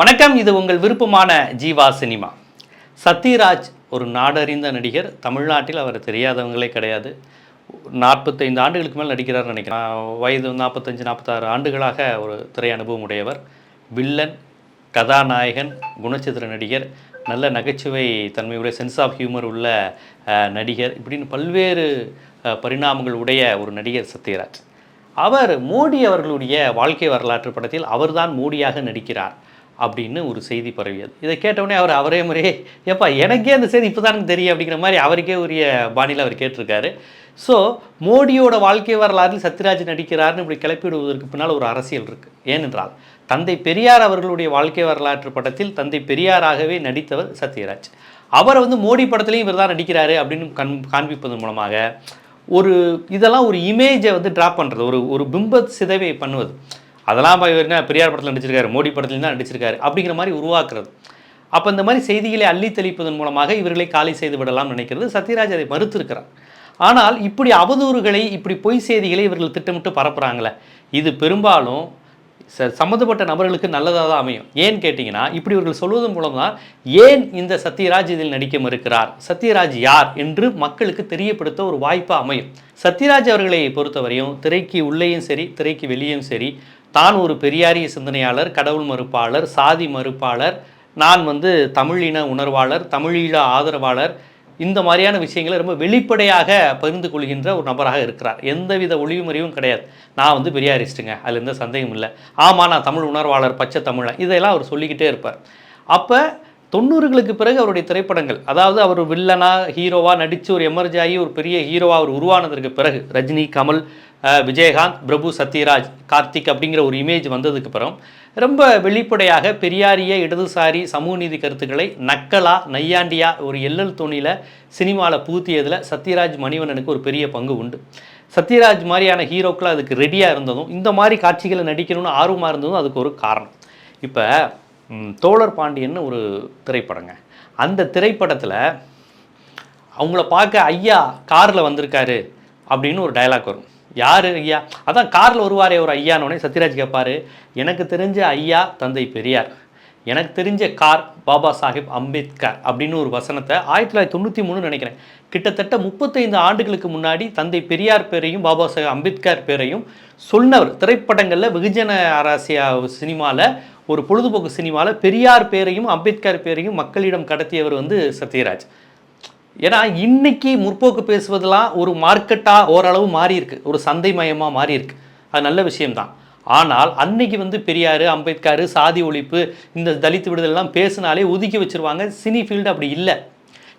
வணக்கம் இது உங்கள் விருப்பமான ஜீவா சினிமா. சத்யராஜ் ஒரு நாடறிந்த நடிகர். தமிழ்நாட்டில் அவர் தெரியாதவங்களே கிடையாது. நாற்பத்தைந்து ஆண்டுகளுக்கு மேல் நடிக்கிறார் நினைக்கிறேன். வயது நாற்பத்தஞ்சு நாற்பத்தாறு ஆண்டுகளாக ஒரு திரை அனுபவம் உடையவர். வில்லன் கதாநாயகன் குணச்சித்திர நடிகர் நல்ல நகைச்சுவை தன்மையுடைய சென்ஸ் ஆஃப் ஹியூமர் உள்ள நடிகர். இப்படின்னு பல்வேறு பரிணாமங்கள் உடைய ஒரு நடிகர் சத்யராஜ். அவர் மோடி அவர்களுடைய வாழ்க்கை வரலாற்று படத்தில் அவர்தான் மோடியாக நடிக்கிறார். அப்படின்னு ஒரு செய்தி பரவியது இதை கேட்டவுடனே அவர் அவரே முறையே ஏப்பா எனக்கே அந்த செய்தி இப்போ தான் தெரியும் அப்படிங்கிற மாதிரி அவருக்கே உரிய பாணியில் அவர் கேட்டிருக்காரு. ஸோ மோடியோட வாழ்க்கை வரலாற்றில் சத்யராஜ் நடிக்கிறார்னு இப்படி கிளப்பிவிடுவதற்கு பின்னால் ஒரு அரசியல் இருக்குது ஏனென்றால் தந்தை பெரியார் அவர்களுடைய வாழ்க்கை வரலாற்று படத்தில் தந்தை பெரியாராகவே நடித்தவர் சத்யராஜ். அவரை வந்து மோடி படத்துலையும் இவர் தான் நடிக்கிறாரு அப்படின்னு கண் காண்பிப்பதன் மூலமாக ஒரு இதெல்லாம் ஒரு இமேஜை வந்து ட்ராப் பண்ணுறது ஒரு ஒரு பிம்ப சிதைவை பண்ணுவது. அதெல்லாம் இவர் என்ன பெரியார் படத்தில் நடிச்சிருக்காரு மோடி படத்துலையும் தான் நடிச்சிருக்காரு அப்படிங்கிற மாதிரி உருவாக்குறது. அப்போ இந்த மாதிரி செய்திகளை அள்ளி தெளிப்பதன் மூலமாக இவர்களை காலி செய்து விடலாம் நினைக்கிறது சத்யராஜ் அதை மறுத்திருக்கிறார். ஆனால் இப்படி அவதூறுகளை இப்படி பொய் செய்திகளை இவர்கள் திட்டமிட்டு பரப்புகிறாங்களே இது பெரும்பாலும் ச சம்மந்தப்பட்ட நபர்களுக்கு நல்லதாக தான் அமையும். ஏன் கேட்டிங்கன்னா இப்படி இவர்கள் சொல்வதன் மூலம் தான் ஏன் இந்த சத்யராஜ் இதில் நடிக்க மறுக்கிறார்? சத்யராஜ் யார் என்று மக்களுக்கு தெரியப்படுத்த ஒரு வாய்ப்பாக அமையும். சத்யராஜ் அவர்களை பொறுத்தவரையும் திரைக்கு உள்ளேயும் சரி திரைக்கு வெளியும் சரி தான் ஒரு பெரியாரிய சிந்தனையாளர் கடவுள் மறுப்பாளர் சாதி மறுப்பாளர் நான் வந்து தமிழின உணர்வாளர் தமிழீழ ஆதரவாளர் இந்த மாதிரியான விஷயங்களை ரொம்ப வெளிப்படையாக பகிர்ந்து கொள்கின்ற ஒரு நபராக இருக்கிறார். எந்தவித ஒளிவுமறையும் கிடையாது. நான் வந்து பெரியாரிஸ்ட்டுங்க. அதில் எந்த சந்தேகம் இல்லை. ஆமாம் நான் தமிழ் உணர்வாளர் பச்சை தமிழன் இதெல்லாம் அவர் சொல்லிக்கிட்டே இருப்பார். அப்போ தொண்ணூறுகளுக்கு பிறகு அவருடைய திரைப்படங்கள் அதாவது அவர் வில்லனா ஹீரோவாக நடித்து ஒரு எமர்ஜி ஆகி ஒரு பெரிய ஹீரோவாக அவர் உருவானதற்கு பிறகு ரஜினி கமல் விஜயகாந்த் பிரபு சத்யராஜ் கார்த்திக் அப்படிங்கிற ஒரு இமேஜ் வந்ததுக்கு அப்புறம் ரொம்ப வெளிப்படையாக பெரியாரிய இடதுசாரி சமூக நீதி கருத்துக்களை நக்கலா நையாண்டியா ஒரு எல்லல் துணியில் சினிமாவில் பூத்தியதில் சத்யராஜ் மணிவண்ணனுக்கு ஒரு பெரிய பங்கு உண்டு. சத்யராஜ் மாதிரியான ஹீரோக்கள் அதுக்கு ரெடியாக இருந்ததும் இந்த மாதிரி காட்சிகளை நடிக்கணும்னு ஆர்வமாக இருந்ததும் அதுக்கு ஒரு காரணம். இப்போ தோழர் பாண்டியன்னு ஒரு திரைப்படங்க. அந்த திரைப்படத்தில் அவங்கள பார்க்க ஐயா காரில் வந்திருக்காரு அப்படின்னு ஒரு டயலாக் வரும். யார் ஐயா? அதான் காரில் வருவாரே ஒரு ஐயானோடனே சத்யராஜ் கேட்பார் எனக்கு தெரிஞ்ச ஐயா தந்தை பெரியார். எனக்கு தெரிஞ்ச கார் பாபா சாஹிப் அம்பேத்கர் அப்படின்னு ஒரு வசனத்தை ஆயிரத்தி தொள்ளாயிரத்தி தொண்ணூற்றி மூணு நினைக்கிறேன். கிட்டத்தட்ட முப்பத்தைந்து ஆண்டுகளுக்கு முன்னாடி தந்தை பெரியார் பேரையும் பாபா சாஹிப் அம்பேத்கர் பேரையும் சொன்னவர். திரைப்படங்களில் வெகுஜன அரசியா சினிமாவில் ஒரு பொழுதுபோக்கு சினிமாவில் பெரியார் பேரையும் அம்பேத்கர் பேரையும் மக்களிடம் கடத்தியவர் வந்து சத்யராஜ். ஏன்னா இன்னைக்கு முற்போக்கு பேசுவதெல்லாம் ஒரு மார்க்கெட்டாக ஓரளவு மாறி இருக்கு ஒரு சந்தை மயமாக மாறி இருக்கு அது நல்ல விஷயம்தான். ஆனால் அன்னைக்கு வந்து பெரியார் அம்பேத்கர் சாதி ஒழிப்பு இந்த தலித் விடுதலாம் பேசினாலே ஒதுக்கி வச்சிருவாங்க. சினி ஃபீல்டு அப்படி இல்லை.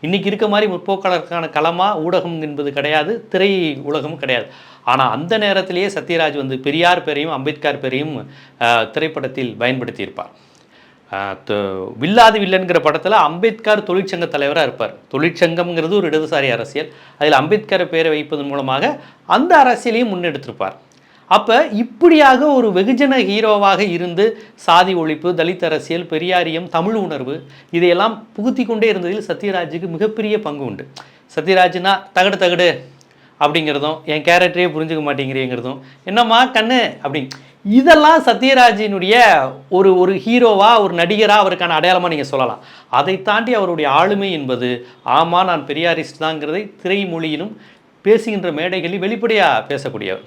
இன்றைக்கி இருக்க மாதிரி முற்போக்காளருக்கான களமாக ஊடகம் என்பது கிடையாது திரை உலகமும் கிடையாது. ஆனால் அந்த நேரத்திலேயே சத்யராஜ் வந்து பெரியார் பேரையும் அம்பேத்கர் பேரையும் திரைப்படத்தில் பயன்படுத்தியிருப்பார். வில்லாது வில்லன்கிற படத்தில் அம்பேத்கர் தொழிற்சங்க தலைவராக இருப்பார். தொழிற்சங்கம்ங்கிறது ஒரு இடதுசாரி அரசியல். அதில் அம்பேத்கரை பேரை வைப்பதன் மூலமாக அந்த அரசியலையும் முன்னெடுத்திருப்பார். அப்போ இப்படியாக ஒரு வெகுஜன ஹீரோவாக இருந்து சாதி ஒழிப்பு தலித் அரசியல் பெரியாரியம் தமிழ் உணர்வு இதையெல்லாம் புகுத்தி கொண்டே இருந்ததில் சத்யராஜுக்கு மிகப்பெரிய பங்கு உண்டு. சத்யராஜ்னா தகடு தகடு அப்படிங்கிறதும் என் கேரக்டரே புரிஞ்சுக்க மாட்டேங்கிறீங்கிறதும் என்னம்மா கண்ணு? அப்படி. இதெல்லாம் சத்யராஜினுடைய ஒரு ஒரு ஹீரோவா ஒரு நடிகராக அவருக்கான அடையாளமாக நீங்கள் சொல்லலாம். அதை தாண்டி அவருடைய ஆளுமை என்பது ஆமாம் நான் பெரியாரிஸ்ட் தாங்கிறதை திரைமொழியிலும் பேசுகின்ற மேடைகளில் வெளிப்படையாக பேசக்கூடியவர்.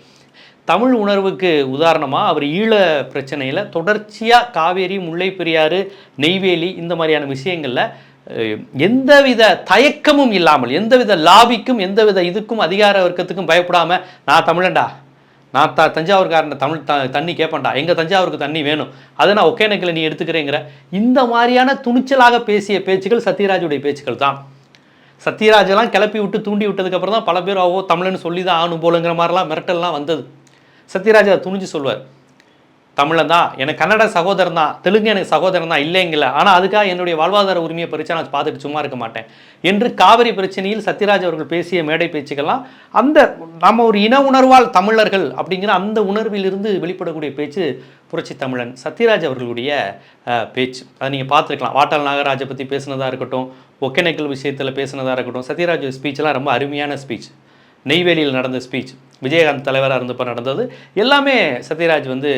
தமிழ் உணர்வுக்கு உதாரணமாக அவர் ஈழ பிரச்சனையில் தொடர்ச்சியாக காவேரி முல்லை பெரியாறு நெய்வேலி இந்த மாதிரியான விஷயங்களில் எந்தவித தயக்கமும் இல்லாமல் எந்தவித லாபிக்கும் எந்தவித இதுக்கும் அதிகார வர்க்கத்துக்கும் பயப்படாமல் நான் தமிழன்டா. நான் த தஞ்சாவூர்காரன் தமிழ் த தண்ணி கேட்பேன்டா எங்கள் தஞ்சாவூருக்கு தண்ணி வேணும். அதை நான் ஒகேனக்கில் நீ எடுத்துக்கிறேங்கிற. இந்த மாதிரியான துணிச்சலாக பேசிய பேச்சுகள் சத்யராஜுடைய பேச்சுக்கள் தான். சத்யராஜெல்லாம் கிளப்பி விட்டு தூண்டி விட்டதுக்கப்புறம் தான் பல பேர் ஓ தமிழன்னு சொல்லி தான் ஆகணும் போலுங்கிற மாதிரிலாம் மிரட்டல்லாம் வந்தது. சத்யராஜ் அதை துணிஞ்சு சொல்வார். தமிழன் தான். எனக்கு கன்னட சகோதரன் தான். தெலுங்கு எனக்கு சகோதரன் தான். இல்லைங்கல ஆனால் அதுக்காக என்னுடைய வாழ்வாதார உரிமையை பறிச்சா நான் பார்த்துட்டு சும்மா இருக்க மாட்டேன். என்று காவிரி பிரச்சனையில் சத்யராஜ் அவர்கள் பேசிய மேடை பேச்சுக்கெல்லாம் அந்த நம்ம ஒரு இன உணர்வால் தமிழர்கள் அப்படிங்கிற அந்த உணர்விலிருந்து வெளிப்படக்கூடிய பேச்சு புரட்சி தமிழன் சத்யராஜ் அவர்களுடைய பேச்சு. அதை நீங்கள் பார்த்துருக்கலாம். வாட்டல் நாகராஜை பற்றி பேசினதாக இருக்கட்டும் ஒகேனக்கல் விஷயத்தில் பேசினதாக இருக்கட்டும் சத்யராஜ் ஸ்பீச்செலாம் ரொம்ப அருமையான ஸ்பீச் நெய்வேலியில் நடந்த ஸ்பீச் விஜயகாந்த் தலைவராக இருந்தப்போ நடந்தது. எல்லாமே சத்யராஜ் வந்து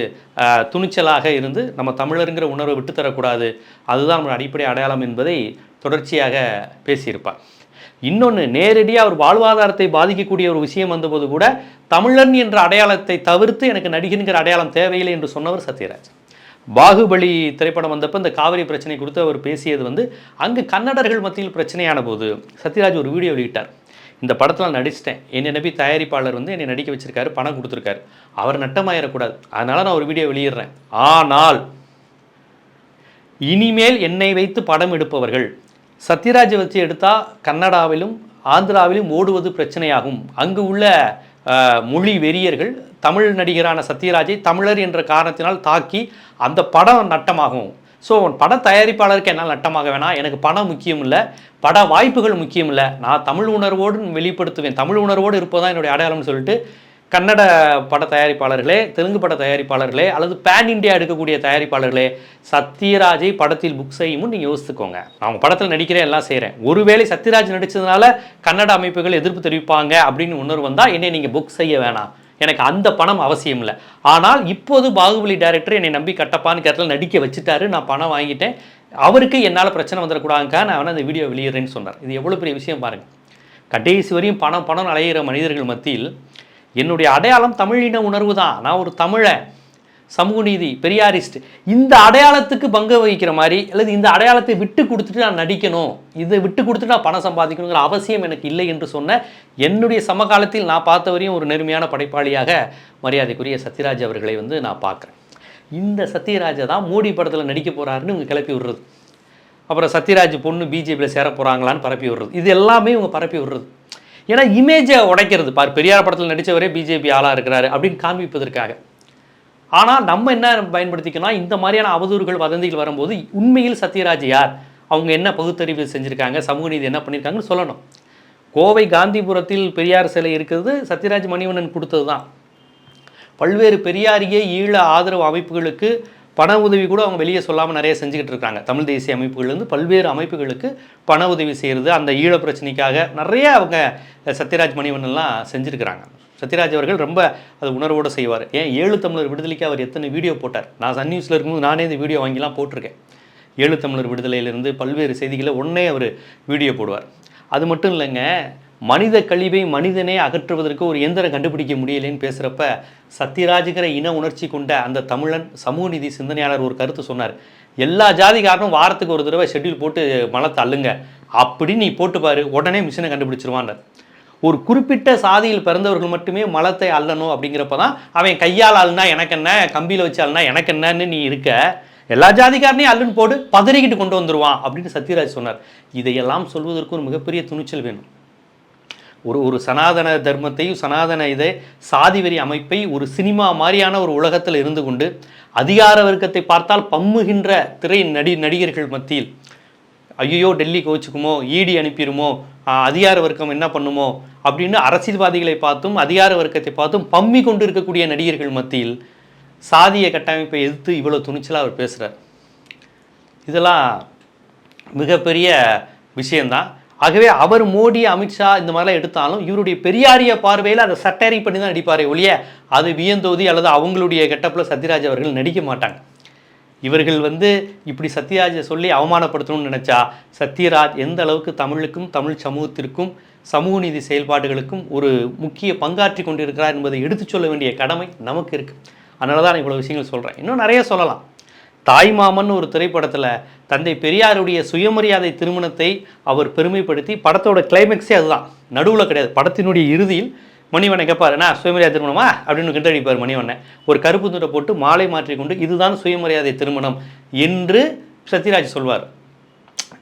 துணிச்சலாக இருந்து நம்ம தமிழருங்கிற உணர்வை விட்டுத்தரக்கூடாது அதுதான் நம்ம அடிப்படை அடையாளம் என்பதை தொடர்ச்சியாக பேசியிருப்பார். இன்னொன்று நேரடியாக அவர் வாழ்வாதாரத்தை பாதிக்கக்கூடிய ஒரு விஷயம் வந்தபோது கூட தமிழன் என்ற அடையாளத்தை தவிர்த்து எனக்கு நடிகனுங்கிற அடையாளம் தேவையில்லை என்று சொன்னவர் சத்யராஜ். பாகுபலி திரைப்படம் வந்தப்போ இந்த காவிரி பிரச்சனை குறித்து அவர் பேசியது வந்து அங்கு கன்னடர்கள் மத்தியில் பிரச்சனையான போது சத்யராஜ் ஒரு வீடியோ வெளியிட்டார். இந்த படத்தில் நடிச்சிட்டேன். என்னை நம்பி தயாரிப்பாளர் வந்து என்னை நடிக்க வச்சுருக்காரு பணம் கொடுத்துருக்காரு. அவர் நட்டமாயிடக்கூடாது அதனால் நான் ஒரு வீடியோ வெளியிடுறேன். ஆனால் இனிமேல் என்னை வைத்து படம் எடுப்பவர்கள் சத்யராஜை வச்சு எடுத்தால் கன்னடாவிலும் ஆந்திராவிலும் ஓடுவது பிரச்சனையாகும். அங்கு உள்ள மொழி வெறியர்கள் தமிழ் நடிகரான சத்யராஜை தமிழர் என்ற காரணத்தினால் தாக்கி அந்த படம் நட்டமாகும். ஸோ பட தயாரிப்பாளருக்கு என்ன நட்டமாக வேணாம் எனக்கு பணம் முக்கியம் இல்லை பட வாய்ப்புகள் முக்கியம் இல்லை நான் தமிழ் உணர்வோடு வெளிப்படுத்துவேன். தமிழ் உணர்வோடு இருப்பதான் என்னுடைய அடையாளம்னு சொல்லிட்டு கன்னட பட தயாரிப்பாளர்களே தெலுங்கு பட தயாரிப்பாளர்களே அல்லது பேன் இந்தியா எடுக்கக்கூடிய தயாரிப்பாளர்களே சத்யராஜை படத்தில் புக் செய்யும் நீங்கள் யோசித்துக்கோங்க நான் உங்கள் படத்தில் நடிக்கிறேன் எல்லாம் செய்கிறேன் ஒருவேளை சத்யராஜ் நடித்ததுனால கன்னட அமைப்புகள் எதிர்ப்பு தெரிவிப்பாங்க அப்படின்னு உணர்வு வந்தால் என்னை நீங்கள் புக் செய்ய வேணாம். எனக்கு அந்த பணம் அவசியம் இல்லை. ஆனால் இப்போது பாகுபலி டைரக்டர் என்னை நம்பி கட்டப்பான்னு கேரளத்தில் நடிக்க வச்சுட்டாரு. நான் பணம் வாங்கிட்டேன். அவருக்கு என்னால் பிரச்சனை வந்துடக்கூடாதுக்கா நான் வேணால் அந்த வீடியோ வெளியிடுறேன்னு சொன்னார். இது எவ்வளோ பெரிய விஷயம் பாருங்கள் கடைசி வரையும் பணம் பணம் அலையிற மனிதர்கள் மத்தியில் என்னுடைய அடையாளம் தமிழின உணர்வு தான். நான் ஒரு தமிழை சமூக நீதி பெரியாரிஸ்ட் இந்த அடையாளத்துக்கு பங்கு வகிக்கிற மாதிரி அல்லது இந்த அடையாளத்தை விட்டு கொடுத்துட்டு நான் நடிக்கணும் இதை விட்டு கொடுத்துட்டு நான் பணம் சம்பாதிக்கணுங்கிற அவசியம் எனக்கு இல்லை என்று சொன்ன என்னுடைய சமகாலத்தில் நான் பார்த்த வரையும் ஒரு நேர்மையான படைப்பாளியாக மரியாதைக்குரிய சத்யராஜ் அவர்களை வந்து நான் பார்க்குறேன். இந்த சத்யராஜை தான் மோடி படத்தில் நடிக்க போகிறாருன்னு இவங்க கிளப்பி விடுறது. அப்புறம் சத்யராஜ் பொண்ணு பிஜேபியில் சேர போகிறாங்களான்னு பரப்பி விடுறது. இது எல்லாமே இவங்க பரப்பி விடுறது. ஏன்னா இமேஜை உடைக்கிறது. பார் பெரியார் படத்தில் நடித்தவரே பிஜேபி ஆளாக இருக்கிறாரு அப்படின்னு காண்பிப்பதற்காக. ஆனால் நம்ம என்ன பயன்படுத்திக்கணும் இந்த மாதிரியான அவதூறுகள் வதந்திகள் வரும்போது உண்மையில் சத்யராஜ் யார்? அவங்க என்ன பகுத்தறிவு செஞ்சுருக்காங்க? சமூக நீதி என்ன பண்ணியிருக்காங்கன்னு சொல்லணும். கோவை காந்திபுரத்தில் பெரியார் சிலை இருக்கிறது சத்யராஜ் மணிவண்ணன் கொடுத்தது தான் பல்வேறு பெரியாரிய ஈழ ஆதரவு அமைப்புகளுக்கு பண உதவி கூட அவங்க வெளியே சொல்லாமல் நிறைய செஞ்சுக்கிட்டு இருக்காங்க. தமிழ் தேசிய அமைப்புகள்லேருந்து பல்வேறு அமைப்புகளுக்கு பண உதவி செய்கிறது அந்த ஈழ பிரச்சனைக்காக நிறைய அவங்க சத்யராஜ் மணிவண்ணன்லாம் செஞ்சுருக்கிறாங்க. சத்யராஜ் அவர்கள் ரொம்ப அது உணர்வோடு செய்வார். ஏன் ஏழு தமிழர் விடுதலைக்கு அவர் எத்தனை வீடியோ போட்டார்? நான் சன் நியூஸில் இருக்கும்போது நானே இந்த வீடியோ வாங்கிலாம் போட்டிருக்கேன். ஏழு தமிழர் விடுதலையிலிருந்து பல்வேறு செய்திகளை ஒன்றே அவர் வீடியோ போடுவார். அது மட்டும் இல்லைங்க மனித கழிவை மனிதனே அகற்றுவதற்கு ஒரு எந்திரம் கண்டுபிடிக்க முடியலைன்னு பேசுகிறப்ப சத்யராஜுங்கிற இன உணர்ச்சி கொண்ட அந்த தமிழன் சமூக நீதி சிந்தனையாளர் ஒரு கருத்து சொன்னார். எல்லா ஜாதிக்காரனும் வாரத்துக்கு ஒரு தடவை ஷெட்யூல் போட்டு மலத்தை அள்ளுங்க. அப்படி நீ போட்டு பாரு உடனே மிஷினை கண்டுபிடிச்சிருவான்றார். ஒரு குறிப்பிட்ட சாதியில் பிறந்தவர்கள் மட்டுமே மலத்தை அள்ளணும் அப்படிங்கிறப்ப தான் அவன் கையால் அள்ளினா எனக்கு என்ன கம்பியில் வச்சு ஆளுனா எனக்கு என்னன்னு நீ இருக்க. எல்லா ஜாதிக்காரனையும் அல்லுன்னு போடு பதறிக்கிட்டு கொண்டு வந்துடுவான் அப்படின்னு சத்யராஜ் சொன்னார். இதையெல்லாம் சொல்வதற்கு ஒரு மிகப்பெரிய துணிச்சல் வேணும். ஒரு ஒரு சனாதன தர்மத்தையும் சனாதன இதை சாதிவெறி அமைப்பை ஒரு சினிமா மாதிரியான ஒரு உலகத்தில் இருந்து கொண்டு அதிகார வர்க்கத்தை பார்த்தால் பம்முகின்ற திரை நடி நடிகர்கள் மத்தியில் ஐயோ டெல்லி கோச்சுக்குமோ ஈடி அனுப்பிடுமோ அதிகார வர்க்கம் என்ன பண்ணுமோ அப்படின்னு அரசியல்வாதிகளை பார்த்தும் அதிகார வர்க்கத்தை பார்த்தும் பம்மி கொண்டு இருக்கக்கூடிய நடிகர்கள் மத்தியில் சாதிய கட்டமைப்பை எதிர்த்து இவ்வளோ துணிச்சலாக அவர் பேசுகிறார் இதெல்லாம் மிகப்பெரிய விஷயந்தான் ஆகவே அவர் மோடி அமித்ஷா இந்த மாதிரிலாம் எடுத்தாலும் இவருடைய பெரியாரிய பார்வையில் அதை சட்டரி பண்ணி தான் நடிப்பாரே ஒழிய அது வியந்தோதி அல்லது அவங்களுடைய கெட்டப்பில் சத்யராஜ் அவர்கள் நடிக்க மாட்டாங்க. இவர்கள் வந்து இப்படி சத்யராஜை சொல்லி அவமானப்படுத்தணும்னு நினச்சா சத்யராஜ் எந்த அளவுக்கு தமிழுக்கும் தமிழ் சமூகத்திற்கும் சமூக நீதி செயல்பாடுகளுக்கும் ஒரு முக்கிய பங்காற்றி கொண்டிருக்கிறார் என்பதை எடுத்துச் சொல்ல வேண்டிய கடமை நமக்கு இருக்குது அதனால தான் நான் இவ்வளோ விஷயங்கள் சொல்கிறேன் இன்னும் நிறைய சொல்லலாம். தாய்மாமன் ஒரு திரைப்படத்தில் தந்தை பெரியாருடைய சுயமரியாதை திருமணத்தை அவர் பெருமைப்படுத்தி படத்தோட கிளைமேக்ஸே அதுதான். நடுவில் கிடையாது. படத்தினுடைய இறுதியில் மணிவண்ணன் கேட்பார் என்ன சுயமரியாதை திருமணமா? அப்படின்னு கிண்டடிப்பார் மணிவண்ணன். ஒரு கருப்பு துண்டை போட்டு மாலை மாற்றிக்கொண்டு இதுதான் சுயமரியாதை திருமணம் என்று சத்யராஜ் சொல்வார்.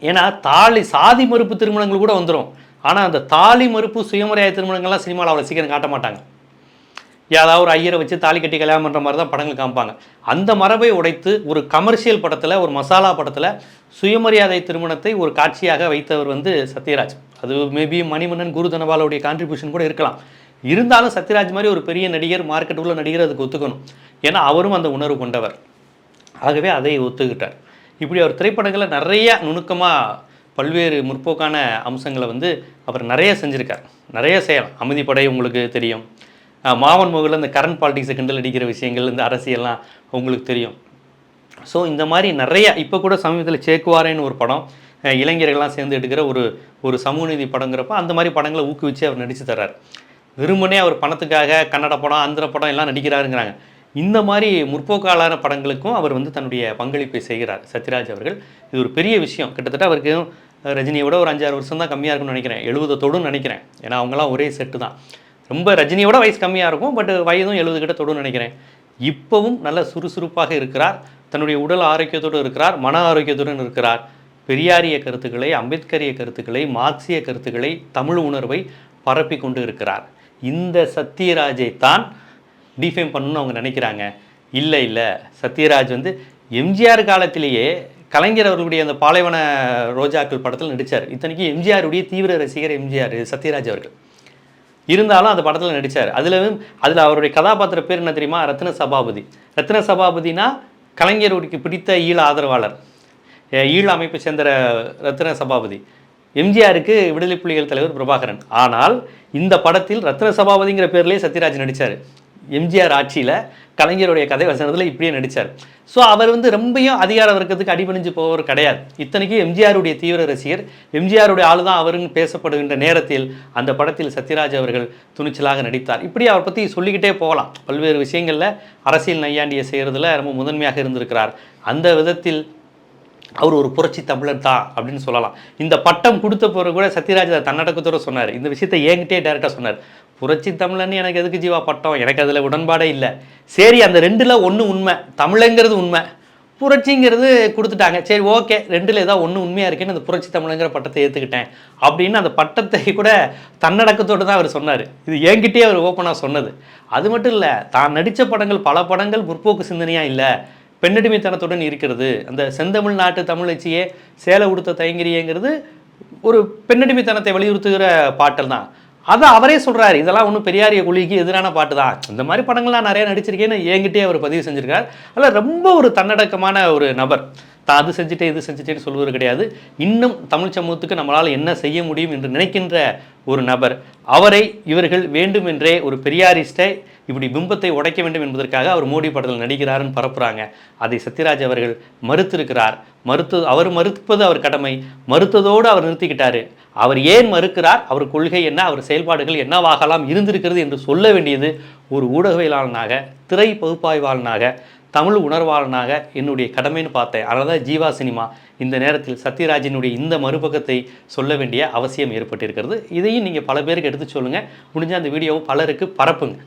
ஏன்னா தாலி சாதி மறுப்பு திருமணங்கள் கூட வந்துடும் ஆனால் அந்த தாலி மறுப்பு சுயமரியாதை திருமணங்கள்லாம் சினிமாவில் அவ்வளோ சீக்கிரம் காட்ட மாட்டாங்க. ஏதாவது ஒரு ஐயரை வச்சு தாலி கட்டி கல்யாணம் பண்ணுற மாதிரி தான் படங்கள் காமிப்பாங்க. அந்த மரபை உடைத்து ஒரு கமர்ஷியல் படத்தில் ஒரு மசாலா படத்தில் சுயமரியாதை திருமணத்தை ஒரு காட்சியாக வைத்தவர் வந்து சத்யராஜ். அது மேபி மணிமன்னன் குரு தனபாலுடைய கான்ட்ரிபியூஷன் கூட இருக்கலாம். இருந்தாலும் சத்யராஜ் மாதிரி ஒரு பெரிய நடிகர் மார்க்கெட் உள்ள நடிகர் அதுக்கு ஒத்துக்கணும். ஏன்னா அவரும் அந்த உணர்வு கொண்டவர். ஆகவே அதை ஒத்துக்கிட்டார். இப்படி அவர் திரைப்படங்களில் நிறைய நுணுக்கமாக பல்வேறு முற்போக்கான அம்சங்களை வந்து அவர் நிறைய செஞ்சுருக்கார். நிறைய செய்யலாம். அமைதிப்படை உங்களுக்கு தெரியும். மாவன் முகில் இந்த கரண்ட் பாலிட்டிக்ஸை கிண்டல் அடிக்கிற விஷயங்கள் இந்த அரசியல்லாம் உங்களுக்கு தெரியும். ஸோ இந்த மாதிரி நிறைய இப்போ கூட சமீபத்தில் சேக்குவாரேன்னு ஒரு படம் இளைஞர்கள்லாம் சேர்ந்து எடுக்கிற ஒரு ஒரு சமூக நீதி படங்கிறப்ப அந்த மாதிரி படங்களை ஊக்குவிச்சு அவர் நடித்து தர்றார். வெறுமனே அவர் பணத்துக்காக கன்னட படம் ஆந்திர படம் எல்லாம் நடிக்கிறாருங்கிறாங்க. இந்த மாதிரி முற்போக்காளான படங்களுக்கும் அவர் வந்து தன்னுடைய பங்களிப்பை செய்கிறார். சத்யராஜ் அவர்கள். இது ஒரு பெரிய விஷயம். கிட்டத்தட்ட அவருக்கு ரஜினியோட ரஜினியை விட ஒரு அஞ்சாறு வருஷம் தான் கம்மியாக இருக்கும்னு நினைக்கிறேன். எழுபது தொடுன்னு நினைக்கிறேன். ஏன்னா அவங்களாம் ஒரே செட்டு தான். ரொம்ப ரஜினியோட வயசு கம்மியாக இருக்கும். பட் வயதும் எழுபது கிட்ட தொடுன்னு நினைக்கிறேன். இப்போவும் நல்ல சுறுசுறுப்பாக இருக்கிறார். தன்னுடைய உடல் ஆரோக்கியத்தோடு இருக்கிறார். மன ஆரோக்கியத்துடன் இருக்கிறார். பெரியாரிய கருத்துக்களை அம்பேத்கரிய கருத்துக்களை மார்க்சிய கருத்துக்களை தமிழ் உணர்வை பரப்பி கொண்டு இருக்கிறார். இந்த சத்யராஜை தான் டிஃபைம் பண்ணணும்னு அவங்க நினைக்கிறாங்க. இல்லை இல்லை. சத்யராஜ் வந்து எம்ஜிஆர் காலத்திலேயே கலைஞர் அவர்களுடைய அந்த பாலைவன ரோஜாக்கள் படத்தில் நடித்தார் இத்தனைக்கு எம்ஜிஆருடைய தீவிர ரசிகர் எம்ஜிஆர் சத்யராஜ் அவர்கள். இருந்தாலும் அந்த படத்தில் நடித்தார் அதில் அதில் அவருடைய கதாபாத்திர பேர் என்ன தெரியுமா? ரத்ன சபாபதி. ரத்ன சபாபதினா கலைஞருக்கு பிடித்த ஈழ ஆதரவாளர். ஈழ அமைப்பை சேர்ந்த ரத்ன சபாபதி. எம்ஜிஆருக்கு விடுதலை புலிகள் தலைவர் பிரபாகரன். ஆனால் இந்த படத்தில் ரத்ன சபாபதிங்கிற பேர்லேயே சத்யராஜ் நடித்தார் எம்ஜிஆர் ஆட்சியில் கலைஞருடைய கதை வசனத்தில் இப்படியே நடித்தார் ஸோ அவர் வந்து ரொம்பையும் அதிகார வர்க்கத்துக்கு அடிபணிஞ்சு போவர் கிடையாது. இத்தனைக்கும் எம்ஜிஆருடைய தீவிர ரசிகர் எம்ஜிஆருடைய ஆளு தான் அவருன்னு பேசப்படுகின்ற நேரத்தில் அந்த படத்தில் சத்யராஜ் அவர்கள் துணிச்சலாக நடித்தார். இப்படி அவரை பற்றி சொல்லிக்கிட்டே போகலாம். பல்வேறு விஷயங்களில் அரசியல் நையாண்டியை செய்கிறதுல ரொம்ப முதன்மையாக இருந்திருக்கிறார். அந்த விதத்தில் அவர் ஒரு புரட்சி தமிழர் தான் அப்படின்னு சொல்லலாம். இந்த பட்டம் கொடுத்த பிறகு கூட சத்யராஜ் அதை தன்னடக்கத்தோட சொன்னார். இந்த விஷயத்தை என்கிட்டே டேரெக்டாக சொன்னார். புரட்சி தமிழன்னு எனக்கு எதுக்கு ஜீவா பட்டம்? எனக்கு அதில் உடன்பாடே இல்லை. சரி அந்த ரெண்டில் ஒன்று உண்மை. தமிழங்கிறது உண்மை. புரட்சிங்கிறது கொடுத்துட்டாங்க. சரி ஓகே. ரெண்டில் ஏதாவது ஒன்று உண்மையாக இருக்கேன்னு அந்த புரட்சி தமிழங்கிற பட்டத்தை ஏற்றுக்கிட்டேன் அப்படின்னு அந்த பட்டத்தை கூட தன்னடக்கத்தோடு தான் அவர் சொன்னார். இது என்கிட்டயே அவர் ஓப்பனாக சொன்னது. அது மட்டும் இல்லை தான் நடித்த படங்கள் பல படங்கள் முற்போக்கு சிந்தனையாக இல்லை. பெண்ணடிமைத்தனத்துடன் இருக்கிறது. அந்த செந்தமிழ் நாட்டு தமிழச்சியே சேலை உடுத்த தயங்கிரியங்கிறது ஒரு பெண்ணடிமைத்தனத்தை வலியுறுத்துகிற பாட்டல் தான். அதை அவரே சொல்கிறார் இதெல்லாம் ஒன்றும் பெரியாரிய குழிக்கு எதிரான பாட்டு தான். இந்த மாதிரி படங்கள்லாம் நிறையா நடிச்சிருக்கேன்னு என்கிட்டே அவர் பதிவு செஞ்சுருக்கார். அதில் ரொம்ப ஒரு தன்னடக்கமான ஒரு நபர். தான் அது செஞ்சுட்டே இது செஞ்சுட்டேன்னு சொல்வது கிடையாது. இன்னும் தமிழ் சமூகத்துக்கு நம்மளால் என்ன செய்ய முடியும் என்று நினைக்கின்ற ஒரு நபர் அவரை இவர்கள் வேண்டுமென்றே ஒரு பெரியாரிஸ்டை இப்படி பிம்பத்தை உடைக்க வேண்டும் என்பதற்காக அவர் மோடி படத்தில் நடிக்கிறாருன்னு பரப்புகிறாங்க அதை சத்யராஜ் அவர்கள் மறுத்திருக்கிறார். மறுத்து அவர் மறுப்பது அவர் கடமை. மறுத்ததோடு அவர் நிறுத்திக்கிட்டார். அவர் ஏன் மறுக்கிறார்? அவர் கொள்கை என்ன? அவர் செயல்பாடுகள் என்னவாகலாம் இருந்திருக்கிறது என்று சொல்ல வேண்டியது ஒரு ஊடகவியலாளனாக திரை பகுப்பாய்வாளனாக தமிழ் உணர்வாளனாக என்னுடைய கடமைன்னு பார்த்தேன். அதனால் தான் ஜீவா சினிமா இந்த நேரத்தில் சத்யராஜினுடைய இந்த மறுபக்கத்தை சொல்ல வேண்டிய அவசியம் ஏற்பட்டிருக்கிறது. இதையும் நீங்கள் பல பேருக்கு எடுத்து சொல்லுங்கள் முடிஞ்ச அந்த வீடியோவை பலருக்கு பரப்புங்க.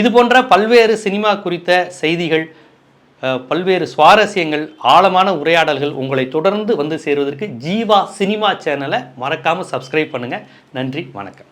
இது போன்ற பல்வேறு சினிமா குறித்த செய்திகள் பல்வேறு சுவாரஸ்யங்கள் ஆழமான உரையாடல்கள் உங்களை தொடர்ந்து வந்து சேருவதற்கு ஜீவா சினிமா சேனலை மறக்காமல் சப்ஸ்கிரைப் பண்ணுங்கள் நன்றி வணக்கம்.